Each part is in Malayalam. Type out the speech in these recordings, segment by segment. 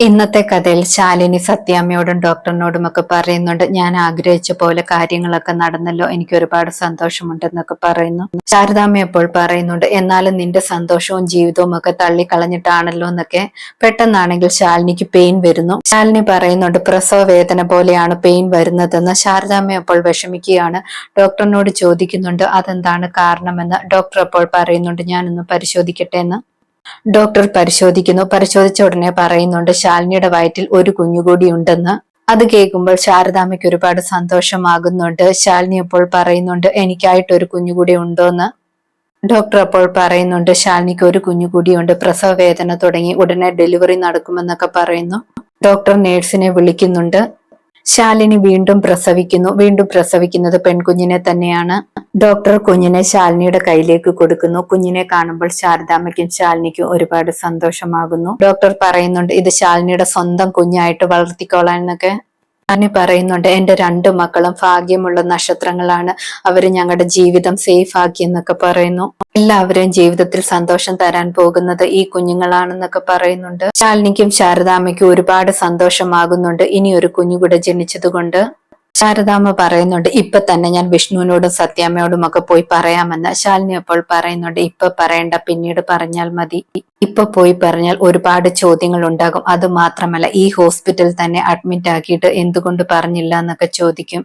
ഇന്നത്തെ കഥയിൽ ശാലിനി സത്യാമ്മയോടും ഡോക്ടറിനോടും ഒക്കെ പറയുന്നുണ്ട്. ഞാൻ ആഗ്രഹിച്ച പോലെ കാര്യങ്ങളൊക്കെ നടന്നല്ലോ. എനിക്ക് ഒരുപാട് സന്തോഷമുണ്ടെന്നൊക്കെ പറയുന്നു. ശാരദാമ്മ എപ്പോൾ പറയുന്നുണ്ട് എന്നാലും നിന്റെ സന്തോഷവും ജീവിതവും ഒക്കെ തള്ളിക്കളഞ്ഞിട്ടാണല്ലോ എന്നൊക്കെ പെട്ടെന്നാണെങ്കിൽ ശാലിനിക്ക് പെയിൻ വരുന്നു. ശാലിനി പറയുന്നുണ്ട് പ്രസവ വേദന പോലെയാണ് പെയിൻ വരുന്നതെന്ന്. ശാരദാമ്മ അപ്പോൾ വിഷമിക്കുകയാണ്. ഡോക്ടറിനോട് ചോദിക്കുന്നുണ്ട് അതെന്താണ് കാരണമെന്ന്? ഡോക്ടർ അപ്പോൾ പറയുന്നുണ്ട് ഞാനൊന്ന് പരിശോധിക്കട്ടെ എന്ന്. ഡോക്ടർ പരിശോധിക്കുന്നു. പരിശോധിച്ച ഉടനെ പറയുന്നുണ്ട് ശാലിനിയുടെ വയറ്റിൽ ഒരു കുഞ്ഞുകൂടി ഉണ്ടെന്ന്. അത് കേൾക്കുമ്പോൾ ശാരദാമ്മയ്ക്ക് ഒരുപാട് സന്തോഷമാകുന്നുണ്ട്. ശാലിനി അപ്പോൾ പറയുന്നുണ്ട് എനിക്കായിട്ട് ഒരു കുഞ്ഞുകൂടി ഉണ്ടോന്ന്. ഡോക്ടർ അപ്പോൾ പറയുന്നുണ്ട് ശാലിനിക്ക് ഒരു കുഞ്ഞുകൂടിയുണ്ട് പ്രസവ വേദന തുടങ്ങി ഉടനെ ഡെലിവറി നടക്കുമെന്നൊക്കെ പറയുന്നു. ഡോക്ടർ നേഴ്സിനെ വിളിക്കുന്നുണ്ട്. ശാലിനി വീണ്ടും പ്രസവിക്കുന്നു. വീണ്ടും പ്രസവിക്കുന്നത് പെൺകുഞ്ഞിനെ തന്നെയാണ്. ഡോക്ടർ കുഞ്ഞിനെ ശാലിനിയുടെ കയ്യിലേക്ക് കൊടുക്കുന്നു. കുഞ്ഞിനെ കാണുമ്പോൾ ശാരദാമ്മയ്ക്കും ശാലിനിക്കും ഒരുപാട് സന്തോഷമാകുന്നു. ഡോക്ടർ പറയുന്നുണ്ട് ഇത് ശാലിനിയുടെ സ്വന്തം കുഞ്ഞായിട്ട് വളർത്തിക്കോളാൻ എന്നൊക്കെ. അനി പറയുന്നുണ്ട് എന്റെ രണ്ടു മക്കളും ഭാഗ്യമുള്ള നക്ഷത്രങ്ങളാണ്. അവർ ഞങ്ങളുടെ ജീവിതം സേഫ് ആക്കി എന്നൊക്കെ പറയുന്നു. എല്ലാവരെയും ജീവിതത്തിൽ സന്തോഷം തരാൻ പോകുന്നത് ഈ കുഞ്ഞുങ്ങളാണെന്നൊക്കെ പറയുന്നുണ്ട്. ശാലിനിക്കും ശാരദാമ്മയ്ക്കും ഒരുപാട് സന്തോഷമാകുന്നുണ്ട്. ഇനി ഒരു കുഞ്ഞു കൂടെ ജനിച്ചതുകൊണ്ട്. ശാരദാമ്മ പറയുന്നുണ്ട് ഇപ്പൊ തന്നെ ഞാൻ വിഷ്ണുവിനോടും സത്യാമ്മയോടും ഒക്കെ പോയി പറയാമെന്ന്. ശാലിനി അപ്പോൾ പറയുന്നുണ്ട് ഇപ്പൊ പറയണ്ട പിന്നീട് പറഞ്ഞാൽ മതി. ഇപ്പൊ പോയി പറഞ്ഞാൽ ഒരുപാട് ചോദ്യങ്ങൾ ഉണ്ടാകും അത് മാത്രമല്ല ഈ ഹോസ്പിറ്റൽ തന്നെ അഡ്മിറ്റ് ആക്കിയിട്ട് എന്തുകൊണ്ട് പറഞ്ഞില്ല എന്നൊക്കെ ചോദിക്കും.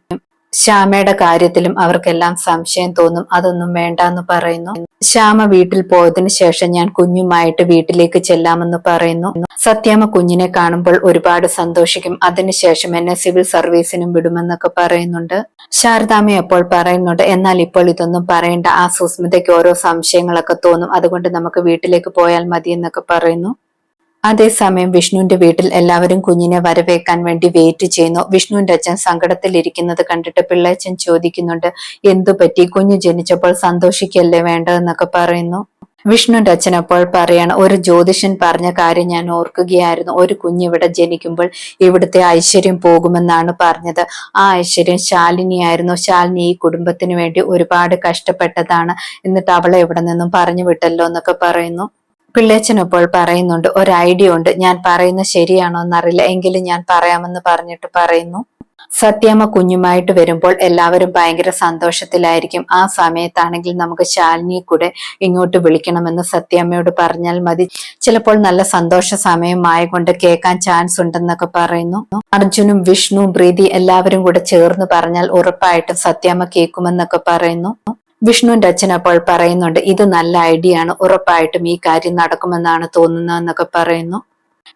ശ്യാമയുടെ കാര്യത്തിലും അവർക്കെല്ലാം സംശയം തോന്നും. അതൊന്നും വേണ്ട എന്ന് പറയുന്നു. ശ്യാമ വീട്ടിൽ പോയതിന് ശേഷം ഞാൻ കുഞ്ഞുമായിട്ട് വീട്ടിലേക്ക് ചെല്ലാമെന്ന് പറയുന്നു. സത്യാമ്മ കുഞ്ഞിനെ കാണുമ്പോൾ ഒരുപാട് സന്തോഷിക്കും. അതിനുശേഷം എന്നെ സിവിൽ സർവീസിനും വിടുമെന്നൊക്കെ പറയുന്നുണ്ട്. ശാരദാമ്മ അപ്പോൾ പറയുന്നുണ്ട്? എന്നാൽ ഇപ്പോൾ ഇതൊന്നും പറയേണ്ട ആ സുസ്മിതയ്ക്ക് ഓരോ സംശയങ്ങളൊക്കെ തോന്നും. അതുകൊണ്ട് നമുക്ക് വീട്ടിലേക്ക് പോയാൽ മതി എന്നൊക്കെ പറയുന്നു. അതേസമയം വിഷ്ണുവിന്റെ വീട്ടിൽ എല്ലാവരും കുഞ്ഞിനെ വരവേക്കാൻ വേണ്ടി വെയിറ്റ് ചെയ്യുന്നു. വിഷ്ണുവിന്റെ അച്ഛൻ സങ്കടത്തിൽ ഇരിക്കുന്നത് കണ്ടിട്ട് പിള്ളേച്ചൻ ചോദിക്കുന്നുണ്ട് എന്തു പറ്റി? കുഞ്ഞു ജനിച്ചപ്പോൾ സന്തോഷിക്കല്ലേ വേണ്ടതെന്നൊക്കെ പറയുന്നു. വിഷ്ണുവിന്റെ അച്ഛൻ അപ്പോൾ പറയാണ് ഒരു ജ്യോതിഷൻ പറഞ്ഞ കാര്യം ഞാൻ ഓർക്കുകയായിരുന്നു. ഒരു കുഞ്ഞ് ഇവിടെ ജനിക്കുമ്പോൾ ഇവിടുത്തെ ഐശ്വര്യം പോകുമെന്നാണ് പറഞ്ഞത്. ആ ഐശ്വര്യം ശാലിനിയായിരുന്നു. ശാലിനി ഈ കുടുംബത്തിന് വേണ്ടി ഒരുപാട് കഷ്ടപ്പെട്ടതാണ്. എന്നിട്ട് അവളെ ഇവിടെ നിന്നും പറഞ്ഞു വിട്ടല്ലോ എന്നൊക്കെ പറയുന്നു. പിള്ളേച്ചനപ്പോൾ പറയുന്നുണ്ട് ഒരു ഐഡിയ ഉണ്ട്. ഞാൻ പറയുന്നത് ശരിയാണോ എന്നറിയില്ല. എങ്കിലും ഞാൻ പറയാമെന്ന് പറഞ്ഞിട്ട് പറയുന്നു. സത്യമ്മ കുഞ്ഞുമായിട്ട് വരുമ്പോൾ എല്ലാവരും ഭയങ്കര സന്തോഷത്തിലായിരിക്കും. ആ സമയത്താണെങ്കിൽ നമുക്ക് ശാലിനിയെ കൂടെ ഇങ്ങോട്ട് വിളിക്കണമെന്ന് സത്യമ്മയോട് പറഞ്ഞാൽ മതി. ചിലപ്പോൾ നല്ല സന്തോഷ സമയമായകൊണ്ട് കേൾക്കാൻ ചാൻസ് ഉണ്ടെന്നൊക്കെ പറയുന്നു. അർജുനും വിഷ്ണു പ്രീതി എല്ലാവരും കൂടെ ചേർന്ന് പറഞ്ഞാൽ ഉറപ്പായിട്ടും സത്യമ്മ കേൾക്കുമെന്നൊക്കെ പറയുന്നു. വിഷ്ണുവിന്റെ അച്ഛൻ അപ്പോൾ പറയുന്നുണ്ട് ഇത് നല്ല ഐഡിയ ആണ് ഉറപ്പായിട്ടും ഈ കാര്യം നടക്കുമെന്നാണ് തോന്നുന്നതെന്നൊക്കെ പറയുന്നു.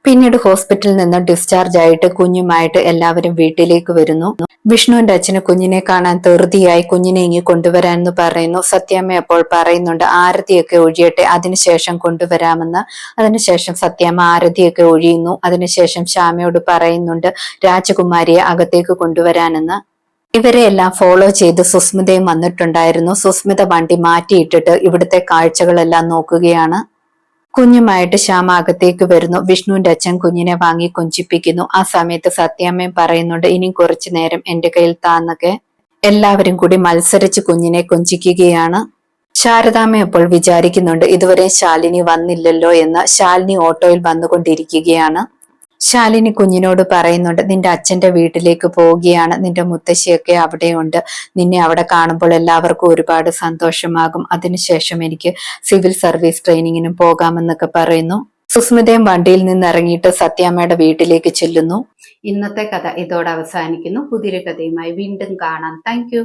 പിന്നീട് ഹോസ്പിറ്റലിൽ നിന്ന് ഡിസ്ചാർജ് ആയിട്ട് കുഞ്ഞുമായിട്ട് എല്ലാവരും വീട്ടിലേക്ക് വരുന്നു. വിഷ്ണുവിന്റെ അച്ഛന് കുഞ്ഞിനെ കാണാൻ തെറുതിയായി കുഞ്ഞിനെ ഇങ്ങി കൊണ്ടുവരാൻ എന്ന് പറയുന്നു. സത്യാമ്മ അപ്പോൾ പറയുന്നുണ്ട് ആരതിയൊക്കെ ഒഴിയട്ടെ അതിനുശേഷം കൊണ്ടുവരാമെന്ന്. അതിനുശേഷം സത്യാമ്മ ആരതിയൊക്കെ ഒഴിയുന്നു. അതിനുശേഷം ശ്യാമയോട് പറയുന്നുണ്ട് രാജകുമാരിയെ അകത്തേക്ക് കൊണ്ടുവരാനെന്ന്. ഇവരെ എല്ലാം ഫോളോ ചെയ്ത് സുസ്മിതയും വന്നിട്ടുണ്ടായിരുന്നു. സുസ്മിത വണ്ടി മാറ്റിയിട്ടിട്ട് ഇവിടുത്തെ കാഴ്ചകളെല്ലാം നോക്കുകയാണ്. കുഞ്ഞുമായിട്ട് ശ്യാമ അകത്തേക്ക് വരുന്നു. വിഷ്ണുവിന്റെ അച്ഛൻ കുഞ്ഞിനെ വാങ്ങി കൊഞ്ചിപ്പിക്കുന്നു. ആ സമയത്ത് സത്യാമ്മയും പറയുന്നുണ്ട് ഇനി കുറച്ചു നേരം എന്റെ കയ്യിൽ താന്നൊക്കെ എല്ലാവരും കൂടി മത്സരിച്ച് കുഞ്ഞിനെ കൊഞ്ചിക്കുകയാണ്. ശാരദാമ്മ അപ്പോൾ വിചാരിക്കുന്നുണ്ട് ഇതുവരെ ശാലിനി വന്നില്ലല്ലോ എന്ന്. ശാലിനി ഓട്ടോയിൽ വന്നുകൊണ്ടിരിക്കുകയാണ്. ശാലിനി കുഞ്ഞിനോട് പറയുന്നുണ്ട് നിന്റെ അച്ഛന്റെ വീട്ടിലേക്ക് പോവുകയാണ്. നിന്റെ മുത്തശ്ശിയൊക്കെ അവിടെയുണ്ട്. നിന്നെ അവിടെ കാണുമ്പോൾ എല്ലാവർക്കും ഒരുപാട് സന്തോഷമാകും. അതിനുശേഷം എനിക്ക് സിവിൽ സർവീസ് ട്രെയിനിങ്ങിനും പോകാമെന്നൊക്കെ പറയുന്നു. സുസ്മിതയും വണ്ടിയിൽ നിന്ന് ഇറങ്ങിയിട്ട് സത്യാമ്മയുടെ വീട്ടിലേക്ക് ചെല്ലുന്നു. ഇന്നത്തെ കഥ ഇതോടെ അവസാനിക്കുന്നു. പുതിയൊരു കഥയുമായി വീണ്ടും കാണാം. താങ്ക്